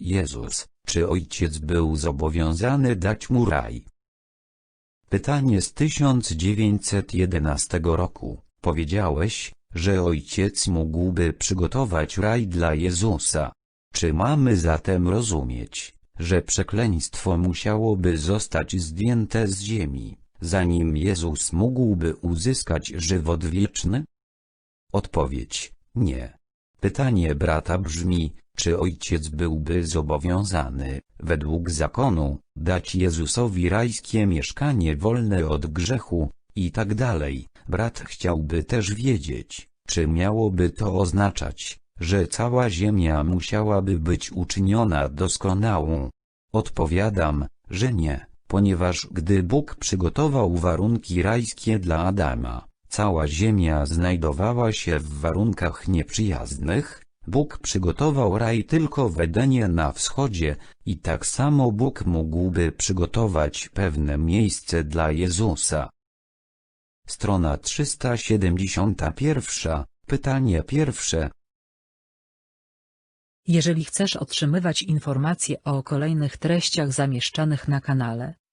Jezus, czy ojciec był zobowiązany dać mu raj? Pytanie z 1911 roku. Powiedziałeś, że ojciec mógłby przygotować raj dla Jezusa. Czy mamy zatem rozumieć, że przekleństwo musiałoby zostać zdjęte z ziemi, zanim Jezus mógłby uzyskać żywot wieczny? Odpowiedź, nie. Pytanie brata brzmi, czy ojciec byłby zobowiązany, według zakonu, dać Jezusowi rajskie mieszkanie wolne od grzechu, i tak dalej. Brat chciałby też wiedzieć, czy miałoby to oznaczać, że cała ziemia musiałaby być uczyniona doskonałą. Odpowiadam, że nie, ponieważ gdy Bóg przygotował warunki rajskie dla Adama, cała ziemia znajdowała się w warunkach nieprzyjaznych, Bóg przygotował raj tylko w Edenie na wschodzie, i tak samo Bóg mógłby przygotować pewne miejsce dla Jezusa. Strona 371, pytanie pierwsze. Jeżeli chcesz otrzymywać informacje o kolejnych treściach zamieszczanych na kanale,